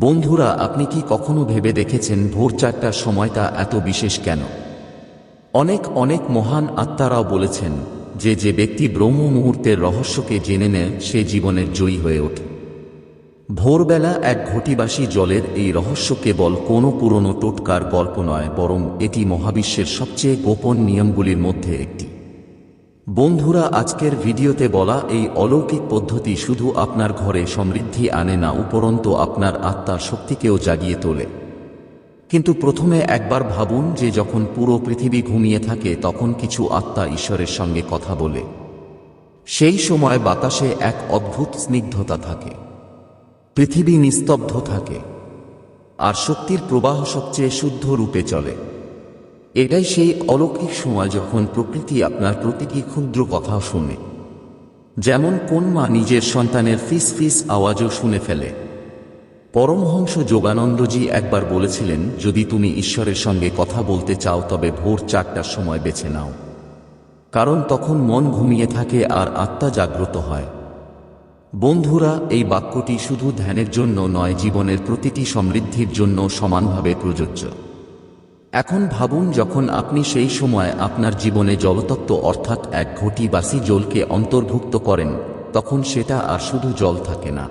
বন্ধুরা, আপনি কি কখনো ভেবে দেখেছেন ভোর চারটার সময়টা এত বিশেষ কেন? অনেক অনেক মহান আত্মারাও বলেছেন যে যে ব্যক্তি ব্রহ্ম মুহূর্তের রহস্যকে জেনে নেয়, সে জীবনের জয়ী হয়ে ওঠে। ভোরবেলা এক ঘটিবাসী জলের এই রহস্য কেবল কোনো পুরনো টোটকার গল্প নয়, বরং এটি মহাবিশ্বের সবচেয়ে গোপন নিয়মগুলির মধ্যে একটি। বন্ধুরা, আজকের ভিডিওতে বলা এই অলৌকিক পদ্ধতি শুধু আপনার ঘরে সমৃদ্ধি আনে না, উপরন্তু আপনার আত্মার শক্তিকেও জাগিয়ে তোলে। কিন্তু প্রথমে একবার ভাবুন যে যখন পুরো পৃথিবী ঘুমিয়ে থাকে, তখন কিছু আত্মা ঈশ্বরের সঙ্গে কথা বলে। সেই সময় বাতাসে এক অদ্ভুত স্নিগ্ধতা থাকে। পৃথিবী নিস্তব্ধ থাকে। আর শক্তির প্রবাহ সবচেয়ে শুদ্ধ রূপে চলে। এটাই সেই অলৌকিক সময় যখন প্রকৃতি আপনার প্রতিটি ক্ষুদ্র কথা শুনে। যেমন কোন মা নিজের সন্তানের ফিস ফিস আওয়াজও শুনে ফেলে। পরমহংস যোগানন্দজি একবার বলেছিলেন, যদি তুমি ঈশ্বরের সঙ্গে কথা বলতে চাও, তবে ভোর চারটার সময় বেছে নাও। কারণ তখন মন ঘুমিয়ে থাকে আর আত্মা জাগ্রত হয়। বন্ধুরা, এই বাক্যটি শুধু ধ্যানের জন্য নয়, জীবনের প্রতিটি সমৃদ্ধির জন্য সমানভাবে প্রযোজ্য। এখন ভাবুন যখন আপনি সেই সময় আপনার জীবনে জলতত্ত্ব অর্থাৎ এক ঘটি বাসি জলকে অন্তর্ভুক্ত করেন, তখন সেটা আর শুধু জল থাকে না।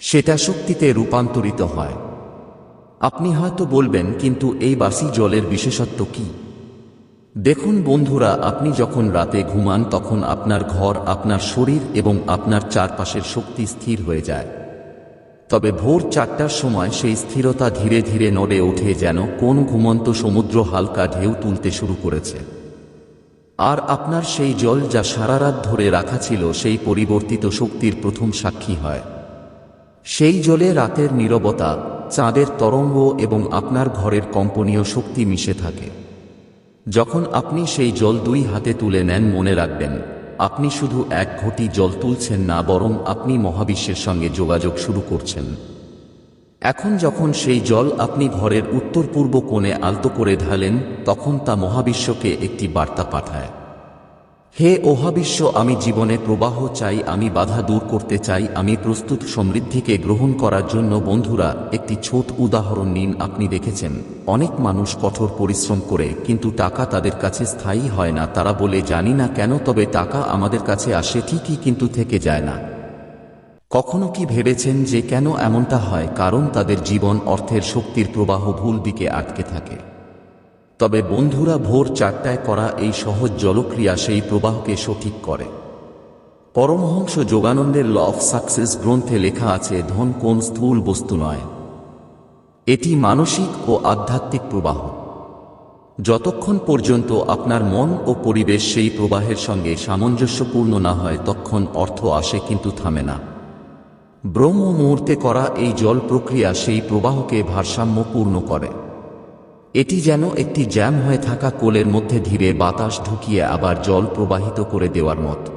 সেটা শক্তিতে রূপান্তরিত হয়। আপনি হয়তো বলবেন, কিন্তু এই বাসি জলের বিশেষত্ব কি? দেখুন বন্ধুরা, আপনি যখন রাতে ঘুমান, তখন আপনার ঘর, আপনার শরীর এবং আপনার চারপাশের শক্তি স্থির হয়ে যায়। তবে ভোর চারটার সময় সেই স্থিরতা ধীরে ধীরে নড়ে ওঠে যেন কোন ঘুমন্ত সমুদ্র হালকা ঢেউ তুলতে শুরু করেছে। আর আপনার সেই জল যা সারা রাত ধরে রাখা ছিল সেই পরিবর্তিত শক্তির প্রথম সাক্ষী হয়। সেই জলে রাতের নীরবতা, চাঁদের তরঙ্গ এবং আপনার ঘরের কম্পনীয় শক্তি মিশে থাকে। যখন আপনি সেই জল দুই হাতে তুলে নেন মনে রাখবেন আপনি শুধু এক ঘটি জল তুলছেন না, বরং আপনি মহাবিশ্বের সঙ্গে যোগাযোগ শুরু করছেন। এখন যখন সেই জল আপনি ঘরের উত্তর পূর্ব কোণে আলতো করে ঢালেন, তখন তা মহাবিশ্বকে একটি বার্তা পাঠায়। হে ওহাবিশ্ব আমি জীবনে প্রবাহ চাই, আমি বাধা দূর করতে চাই, আমি প্রস্তুত সমৃদ্ধিকে গ্রহণ করার জন্য, বন্ধুরা, একটি ছোট উদাহরণ নিন, আপনি দেখেছেন, অনেক মানুষ কঠোর পরিশ্রম করে, কিন্তু টাকা তাদের কাছে স্থায়ী হয় না, তারা বলে, জানি না কেন, তবে টাকা আমাদের কাছে আসে ঠিকই, কিন্তু থেকে যায় না। কখনো কি ভেবেছেন যে কেন এমনটা হয়? কারণ তাদের জীবন অর্থের শক্তির প্রবাহ ভুল দিকে আটকে থাকে। তবে বন্ধুরা ভোর চারটায় করা এই সহজ জলক্রিয়া সেই প্রবাহকে সঠিক করে। পরমহংস যোগানন্দের ল অফ সাকসেস গ্রন্থে লেখা আছে, ধন কোন স্থূল বস্তু নয়। এটি মানসিক ও আধ্যাত্মিক প্রবাহ। যতক্ষণ পর্যন্ত আপনার মন ও পরিবেশ সেই প্রবাহের সঙ্গে সামঞ্জস্যপূর্ণ না হয় তখন অর্থ আসে কিন্তু থামে না। ব্রহ্ম মুহূর্তে করা এই জল প্রক্রিয়া সেই প্রবাহকে ভারসাম্যপূর্ণ করে। এটি যেন একটি জ্যাম হয়ে থাকা কোলের মধ্যে ধীরে বাতাস ঢুকিয়ে আবার জল প্রবাহিত করে দেওয়ার মত।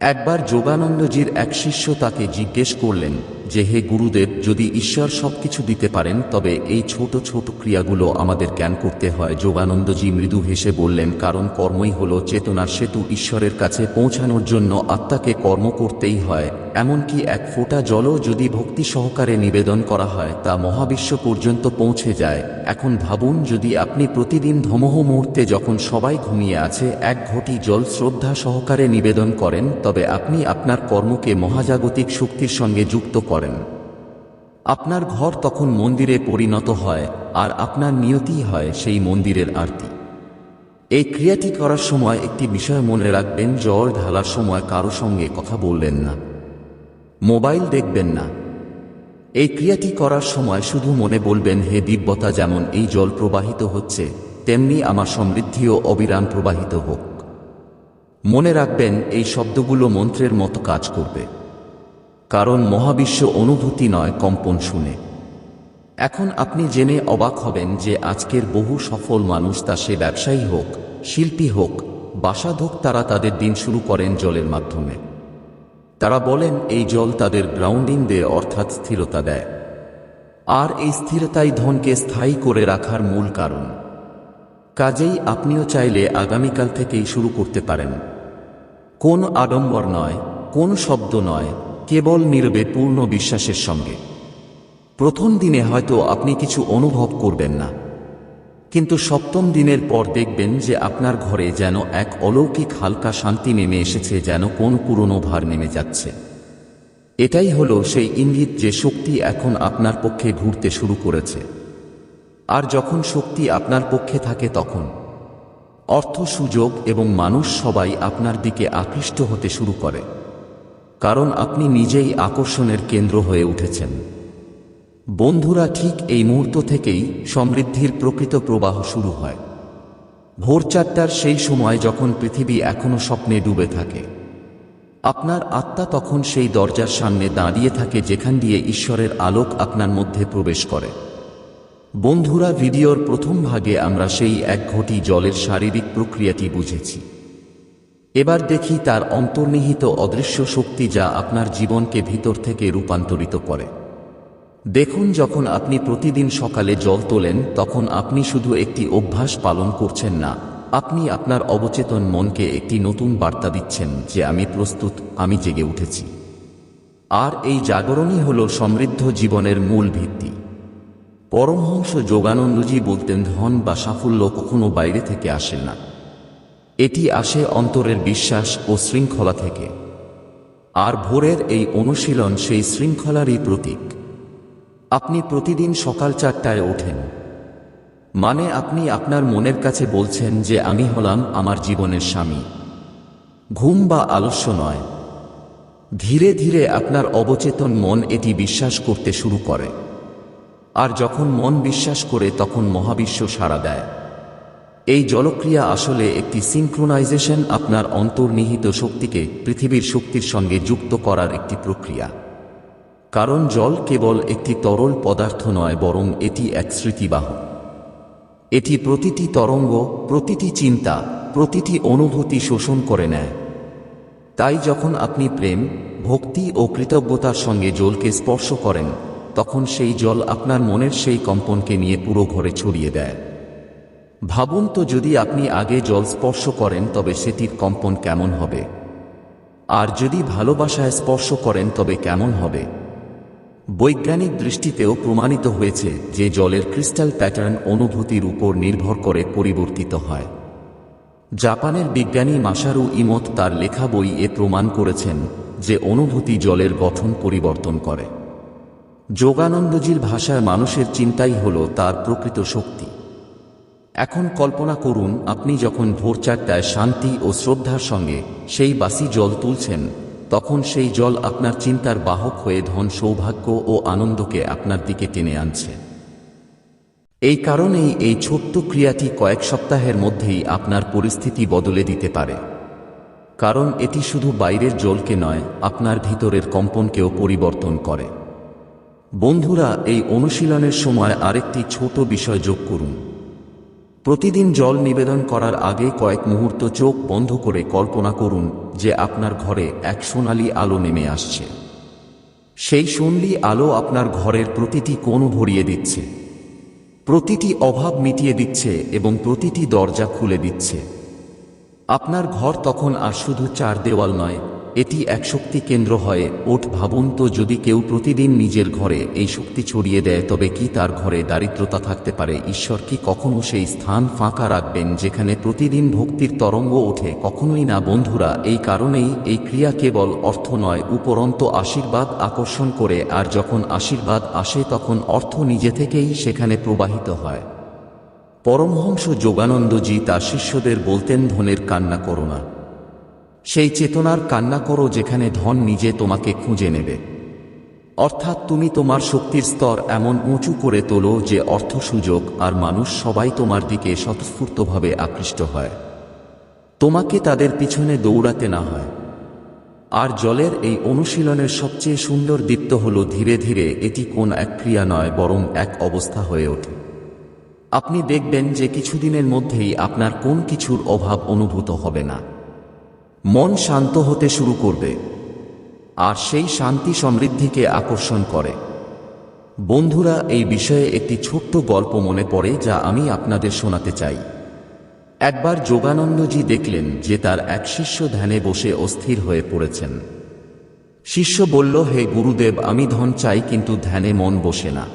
একবার যোগানন্দজির এক শিষ্য তাকে জিজ্ঞেস করলেন যে হে গুরুদেব, যদি ঈশ্বর সবকিছু দিতে পারেন, তবে এই ছোট ছোট ক্রিয়াগুলো আমাদের জ্ঞান করতে হয়। যোগানন্দজি মৃদু হেসে বললেন, কারণ কর্মই হল চেতনার সেতু ঈশ্বরের কাছে পৌঁছানোর জন্য আত্মাকে কর্ম করতেই হয়। এমনকি এক ফোঁটা জলও যদি ভক্তি সহকারে নিবেদন করা হয়, তা মহাবিশ্ব পর্যন্ত পৌঁছে যায়। এখন ভাবুন, যদি আপনি প্রতিদিন ধমহ মুহূর্তে যখন সবাই ঘুমিয়ে আছে, এক ঘটি জল শ্রদ্ধা সহকারে নিবেদন করেন, তবে আপনি আপনার কর্মকে মহাজাগতিক শক্তির সঙ্গে যুক্ত করেন আপনার ঘর তখন মন্দিরে পরিণত হয় আর আপনার নিয়তি হয় সেই মন্দিরের আরতি। এই ক্রিয়াটি করার সময় একটি বিষয় মনে রাখবেন, জ্বর ঢালার সময় কারও সঙ্গে কথা বললেন না। মোবাইল দেখবেন না। এই ক্রিয়াটি করার সময় শুধু মনে বলবেন, হে দিব্যতা, যেমন এই জল প্রবাহিত হচ্ছে, তেমনি আমার সমৃদ্ধিও অবিরাম প্রবাহিত হোক। মনে রাখবেন, এই শব্দগুলো মন্ত্রের মতো কাজ করবে। কারণ মহাবিশ্ব অনুভূতি নয় কম্পন শুনে। এখন আপনি জেনে অবাক হবেন যে আজকের বহু সফল মানুষ তা সে ব্যবসায়ী হোক, শিল্পী হোক বাসাধক তারা তাদের দিন শুরু করেন জলের মাধ্যমে। তারা বলেন, এই জল তাদের গ্রাউন্ডিং দেয়, অর্থাৎ স্থিরতা দেয়। আর এই স্থিরতাই ধনকে স্থায়ী করে রাখার মূল কারণ। কাজেই আপনিও চাইলে আগামীকাল থেকেই শুরু করতে পারেন। কোন আডম্বর নয়, কোন শব্দ নয় কেবল নীরবে পূর্ণ বিশ্বাসের সঙ্গে। প্রথম দিনে হয়তো আপনি কিছু অনুভব করবেন না। কিন্তু সপ্তম দিনের পর দেখবেন যে আপনার ঘরে যেন এক অলৌকিক হালকা শান্তি নেমে এসেছে, যেন কোন পুরনো ভার নেমে যাচ্ছে। এটাই হলো সেই ইঙ্গিত যে শক্তি এখন আপনার পক্ষে ঘুরতে শুরু করেছে। আর যখন শক্তি আপনার পক্ষে থাকে তখন। অর্থ, সুযোগ এবং মানুষ সবাই আপনার দিকে আকৃষ্ট হতে শুরু করে। কারণ আপনি নিজেই আকর্ষণের কেন্দ্র হয়ে উঠেছেন। বন্ধুরা, ঠিক এই মুহূর্ত থেকেই সমৃদ্ধির প্রকৃত প্রবাহ শুরু হয়। ভোর চারটার সেই সময় যখন পৃথিবী এখনও স্বপ্নে ডুবে থাকে। আপনার আত্মা তখন সেই দরজার সামনে দাঁড়িয়ে থাকে যেখান দিয়ে ঈশ্বরের আলোক আপনার মধ্যে প্রবেশ করে। বন্ধুরা, ভিডিওর প্রথম ভাগে আমরা সেই এক ঘটি জলের শারীরিক প্রক্রিয়াটি বুঝেছি। এবার দেখি তার অন্তর্নিহিত অদৃশ্য শক্তি যা আপনার জীবনকে ভিতর থেকে রূপান্তরিত করে। দেখুন, যখন আপনি প্রতিদিন সকালে জল তোলেন, তখন আপনি শুধু একটি অভ্যাস পালন করছেন না, আপনি আপনার অবচেতন মনকে একটি নতুন বার্তা দিচ্ছেন যে, আমি প্রস্তুত, আমি জেগে উঠেছি। আর এই জাগরণই হল সমৃদ্ধ জীবনের মূল ভিত্তি। পরমহংস যোগানন্দজি বলতেন, ধন বা সাফল্য কখনো বাইরে থেকে আসে না। এটি আসে অন্তরের বিশ্বাস ও শৃঙ্খলা থেকে। আর ভোরের এই অনুশীলন সেই শৃঙ্খলারই প্রতীক। আপনি প্রতিদিন সকাল চারটায় ওঠেন। মানে আপনি আপনার মনের কাছে বলছেন যে, আমি হলাম আমার জীবনের স্বামী। ঘুম বা আলস্য নয়। ধীরে ধীরে আপনার অবচেতন মন এটি বিশ্বাস করতে শুরু করে। আর যখন মন বিশ্বাস করে, তখন মহাবিশ্ব সাড়া দেয়। এই জলক্রিয়া আসলে একটি সিনক্রোনাইজেশন আপনার অন্তর্নিহিত শক্তিকে পৃথিবীর শক্তির সঙ্গে যুক্ত করার একটি প্রক্রিয়া। কারণ জল কেবল একটি তরল পদার্থ নয়, বরং এটি এক স্মৃতিবাহক এটি প্রতিটি তরঙ্গ, প্রতিটি চিন্তা, প্রতিটি অনুভূতি শোষণ করে নেয়। তাই যখন আপনি প্রেম, ভক্তি ও কৃতজ্ঞতার সঙ্গে জলকে স্পর্শ করেন, তখন সেই জল আপনার মনের সেই কম্পনকে নিয়ে পুরো ঘরে ছড়িয়ে দেয়। ভাবুন তো যদি আপনি আগে জল স্পর্শ করেন তবে সেটির কম্পন কেমন হবে। আর যদি ভালোবাসায় স্পর্শ করেন তবে কেমন হবে। বৈজ্ঞানিক দৃষ্টিতেও প্রমাণিত হয়েছে যে জলের ক্রিস্টাল প্যাটার্ন অনুভূতির উপর নির্ভর করে পরিবর্তিত হয়। জাপানের বিজ্ঞানী মাসারু ইমত তার লেখা বই এ প্রমাণ করেছেন যে অনুভূতি জলের গঠন পরিবর্তন করে। যোগানন্দজির ভাষায় মানুষের চিন্তাই হল তার প্রকৃত শক্তি। এখন কল্পনা করুন, আপনি যখন ভোর চারটায় শান্তি ও শ্রদ্ধার সঙ্গে সেই বাসি জল তুলছেন, তখন সেই জল আপনার চিন্তার বাহক হয়ে ধন সৌভাগ্য ও আনন্দকে আপনার দিকে টেনে আনছে। এই কারণেই এই ছোট্ট ক্রিয়াটি কয়েক সপ্তাহের মধ্যেই আপনার পরিস্থিতি বদলে দিতে পারে। কারণ এটি শুধু বাইরের জলকে নয়, আপনার ভিতরের কম্পনকেও পরিবর্তন করে। বন্ধুরা, এই অনুশীলনের সময় আরেকটি ছোট বিষয় যোগ করুন। প্রতিদিন জল নিবেদন করার আগে কয়েক মুহূর্ত চোখ বন্ধ করে কল্পনা করুন যে আপনার ঘরে এক সোনালি আলো নেমে আসছে। সেই সোনলি আলো আপনার ঘরের প্রতিটি কোণ ভরিয়ে দিচ্ছে। প্রতিটি অভাব মিটিয়ে দিচ্ছে এবং প্রতিটি দরজা খুলে দিচ্ছে। আপনার ঘর তখন আর শুধু চার দেওয়াল নয় এটি এক শক্তি কেন্দ্র হয়। ওট ভাবুন তো, যদি কেউ প্রতিদিন নিজের ঘরে এই শক্তি ছড়িয়ে দেয়, তবে কি তার ঘরে দারিদ্রতা থাকতে পারে? ঈশ্বর কি কখনো সেই স্থান ফাঁকা রাখবেন যেখানে প্রতিদিন ভক্তির তরঙ্গ ওঠে? কখনোই না, বন্ধুরা, এই কারণেই এই ক্রিয়া কেবল অর্থ নয়, উপরন্ত আশীর্বাদ আকর্ষণ করে, আর যখন আশীর্বাদ আসে, তখন অর্থ নিজে থেকেই সেখানে প্রবাহিত হয়। পরমহংস যোগানন্দজি তার শিষ্যদের বলতেন, ধনের কান্না করো না। সেই চেতনার কান্না করো যেখানে ধন নিজে তোমাকে খুঁজে নেবে। অর্থাৎ তুমি তোমার শক্তির স্তর এমন উঁচু করে তোলো যে অর্থ সুযোগ আর মানুষ সবাই তোমার দিকে স্বতঃস্ফূর্তভাবে আকৃষ্ট হয়। তোমাকে তাদের পিছনে দৌড়াতে না হয়। আর জলের এই অনুশীলনের সবচেয়ে সুন্দর দীপ্ত হল ধীরে ধীরে এটি কোন এক ক্রিয়া নয়, বরং এক অবস্থা হয়ে ওঠে। আপনি দেখবেন যে কিছুদিনের মধ্যেই আপনার কোন কিছুর অভাব অনুভূত হবে না। মন শান্ত হতে শুরু করবে, আর সেই শান্তি সমৃদ্ধিকে আকর্ষণ করে। বন্ধুরা, এই বিষয়ে একটি ছোট্ট গল্প মনে পড়ে যা আমি আপনাদের শোনাতে চাই। একবার যোগানন্দজি দেখলেন যে তার এক শিষ্য ধ্যানে বসে অস্থির হয়ে পড়েছেন। শিষ্য বলল, হে গুরুদেব, আমি ধন চাই, কিন্তু ধ্যানে মন বসে না।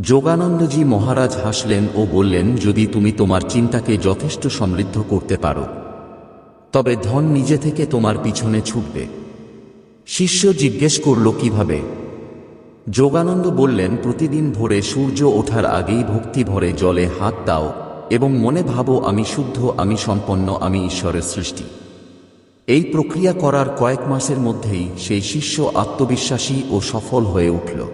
যোগানন্দজি মহারাজ হাসলেন ও বললেন, যদি তুমি তোমার চিন্তাকে যথেষ্ট সমৃদ্ধ করতে পারো তবে ধন নিজে থেকে তোমার পিছনে ছুটবে। শিষ্য জিজ্ঞেস করল, কীভাবে? যোগানন্দ বললেন, প্রতিদিন ভোরে সূর্য ওঠার আগেই ভক্তি ভরে জলে হাত দাও এবং মনে ভাবো, আমি শুদ্ধ, আমি সম্পন্ন, আমি ঈশ্বরের সৃষ্টি। এই প্রক্রিয়া করার কয়েক মাসের মধ্যেই সেই শিষ্য আত্মবিশ্বাসী ও সফল হয়ে উঠল।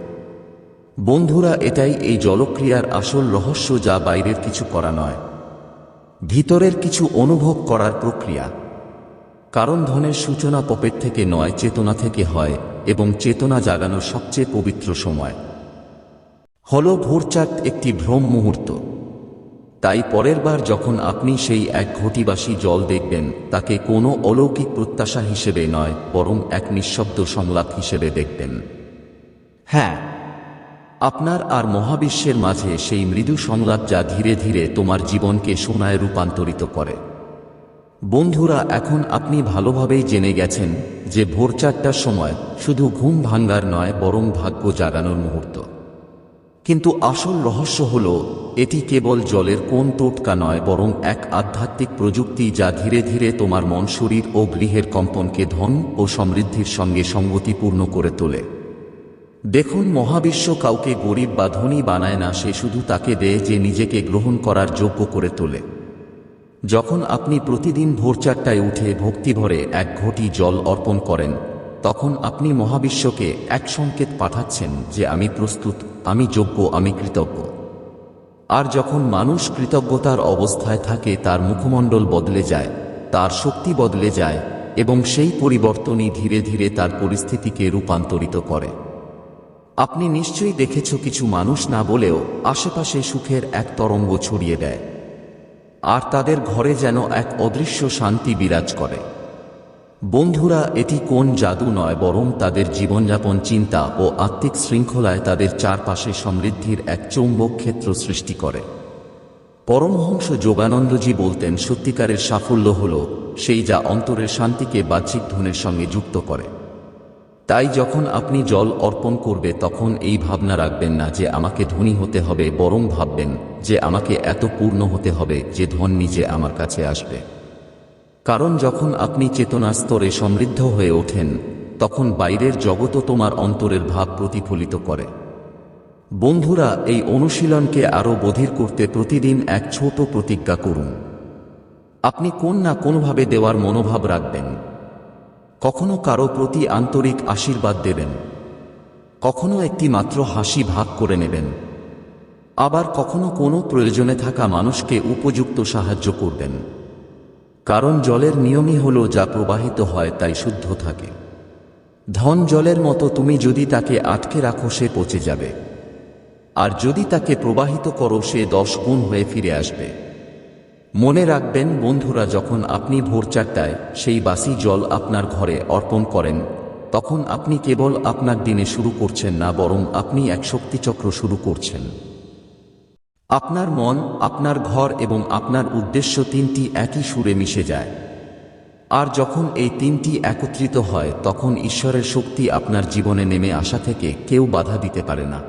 বন্ধুরা, এটাই এই জলক্রিয়ার আসল রহস্য যা বাইরের কিছু করা নয়। ভিতরের কিছু অনুভব করার প্রক্রিয়া। কারণ ধনের সূচনা পপের থেকে নয়, চেতনা থেকে হয় এবং চেতনা জাগানোর সবচেয়ে পবিত্র সময়। হল ভোরচাঁদ একটি ভ্রম মুহূর্ত। তাই পরের বার যখন আপনি সেই এক ঘটিবাসী জল দেখবেন, তাকে কোনো অলৌকিক প্রত্যাশা হিসেবে নয়, বরং এক নিঃশব্দ সংলাপ হিসেবে দেখবেন। হ্যাঁ আপনার আর মহাবিশ্বের মাঝে সেই মৃদু সংলাপ যা ধীরে ধীরে তোমার জীবনকে সোনায় রূপান্তরিত করে। বন্ধুরা, এখন আপনি ভালোভাবেই জেনে গেছেন যে ভোর চারটার সময় শুধু ঘুম ভাঙ্গার নয়, বরং ভাগ্য জাগানোর মুহূর্ত। কিন্তু আসল রহস্য হল, এটি কেবল জলের কোন টোটকা নয়, বরং এক আধ্যাত্মিক প্রযুক্তি যা ধীরে ধীরে তোমার মন, শরীর ও গৃহের কম্পনকে ধন ও সমৃদ্ধির সঙ্গে সঙ্গতিপূর্ণ করে তোলে। দেখুন, মহাবিশ্ব কাউকে গরিব বা ধনী বানায় না, সে শুধু তাকে দেয় যে নিজেকে গ্রহণ করার যোগ্য করে তোলে। যখন আপনি প্রতিদিন ভোর চারটায় উঠে ভক্তিভরে এক ঘটি জল অর্পণ করেন, তখন আপনি মহাবিশ্বকে এক সংকেত পাঠাচ্ছেন যে আমি প্রস্তুত, আমি যোগ্য, আমি কৃতজ্ঞ। আর যখন মানুষ কৃতজ্ঞতার অবস্থায় থাকে, তার মুখমণ্ডল বদলে যায়, তার শক্তি বদলে যায় এবং সেই পরিবর্তনই ধীরে ধীরে তার পরিস্থিতিকে রূপান্তরিত করে। আপনি নিশ্চয়ই দেখেছ কিছু মানুষ না বলেও আশেপাশে সুখের এক তরঙ্গ ছড়িয়ে দেয়। আর তাদের ঘরে যেন এক অদৃশ্য শান্তি বিরাজ করে। বন্ধুরা, এটি কোন জাদু নয়, বরং তাদের জীবনযাপন, চিন্তা ও আত্মিক শৃঙ্খলায় তাদের চারপাশে সমৃদ্ধির এক চৌম্বক ক্ষেত্র সৃষ্টি করে। পরমহংস যোগানন্দজি বলতেন, সত্যিকারের সাফল্য হল সেই যা অন্তরের শান্তিকে বাহ্যিক ধনের সঙ্গে যুক্ত করে। তাই যখন আপনি জল অর্পণ করবে, তখন এই ভাবনা রাখবেন না যে আমাকে ধনী হতে হবে, বরং ভাববেন যে আমাকে এত পূর্ণ হতে হবে যে ধন নিজে আমার কাছে আসবে। কারণ যখন আপনি চেতনা স্তরে সমৃদ্ধ হয়ে ওঠেন, তখন বাইরের জগতও তোমার অন্তরের ভাব প্রতিফলিত করে। বন্ধুরা, এই অনুশীলনকে আরও বধির করতে প্রতিদিন এক ছোট প্রতিজ্ঞা করুন। আপনি কোন না কোনোভাবে দেওয়ার মনোভাব রাখবেন। কখনো কারও প্রতি আন্তরিক আশীর্বাদ দেবেন। কখনো একটি মাত্র হাসি ভাগ করে নেবেন। আবার কখনো কোনো প্রয়োজনে থাকা মানুষকে উপযুক্ত সাহায্য করবেন। কারণ জলের নিয়মই হল, যা প্রবাহিত হয় তাই শুদ্ধ থাকে। ধন জলের মতো তুমি যদি তাকে আটকে রাখো, সে পচে যাবে। আর যদি তাকে প্রবাহিত করো, সে দশ গুণ হয়ে ফিরে আসবে। মনে রাখবেন, বন্ধুরা, যখন আপনি ভোর চারটায় সেই বাসি জল আপনার ঘরে অর্পণ করেন, তখন আপনি কেবল আপনার দিনে শুরু করছেন না, বরং আপনি এক শক্তিচক্র শুরু করছেন। আপনার মন, আপনার ঘর এবং আপনার উদ্দেশ্য তিনটি একই সুরে মিশে যায়। আর যখন এই তিনটি একত্রিত হয়, তখন ঈশ্বরের শক্তি আপনার জীবনে নেমে আসা থেকে কেউ বাধা দিতে পারে না।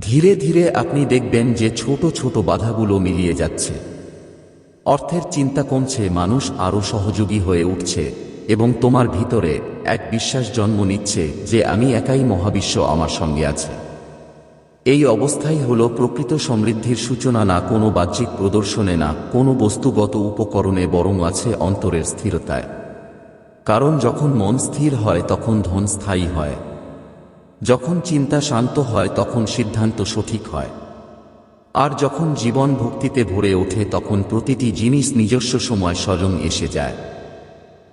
ধীরে ধীরে আপনি দেখবেন যে ছোট ছোট বাধাগুলো মিলিয়ে যাচ্ছে। অর্থের চিন্তা কমছে, মানুষ আরও সহযোগী হয়ে উঠছে এবং তোমার ভিতরে এক বিশ্বাস জন্ম নিচ্ছে যে আমি একাই মহাবিশ্ব আমার সঙ্গে আছে। এই অবস্থাই হল প্রকৃত সমৃদ্ধির সূচনা না কোনো বাহ্যিক প্রদর্শনে না কোনো বস্তুগত উপকরণে বরং আছে অন্তরের স্থিরতায়। কারণ যখন মন স্থির হয়, তখন ধন স্থায়ী হয়। যখন চিন্তা শান্ত হয়, তখন সিদ্ধান্ত সঠিক হয়। আর যখন জীবন ভক্তিতে ভরে ওঠে তখন প্রতিটি জিনিস নিজস্ব সময় স্বয়ং এসে যায়।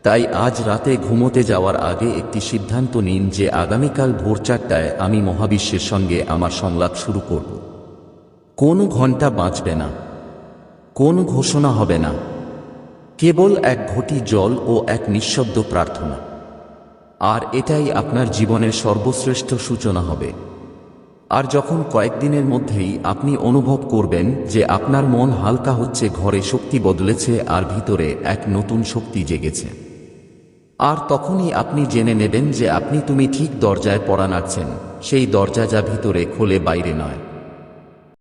তাই আজ রাতে ঘুমোতে যাওয়ার আগে একটি সিদ্ধান্ত নিন যে আগামীকাল ভোর চারটায় আমি মহাবিশ্বের সঙ্গে আমার সংলাপ শুরু করব। কোনো ঘণ্টা বাঁচবে না। কোনো ঘোষণা হবে না। কেবল এক ঘটি জল ও এক নিঃশব্দ প্রার্থনা। আর এটাই আপনার জীবনের সর্বশ্রেষ্ঠ সূচনা হবে। আর যখন কয়েকদিনের মধ্যেই আপনি অনুভব করবেন যে আপনার মন হালকা হচ্ছে, ঘরে শক্তি বদলেছে আর ভিতরে এক নতুন শক্তি জেগেছে। আর তখনই আপনি জেনে নেবেন যে আপনি তুমি ঠিক দরজায় পড়া নাড়ছেন, সেই দরজা যা ভিতরে খোলে বাইরে নয়।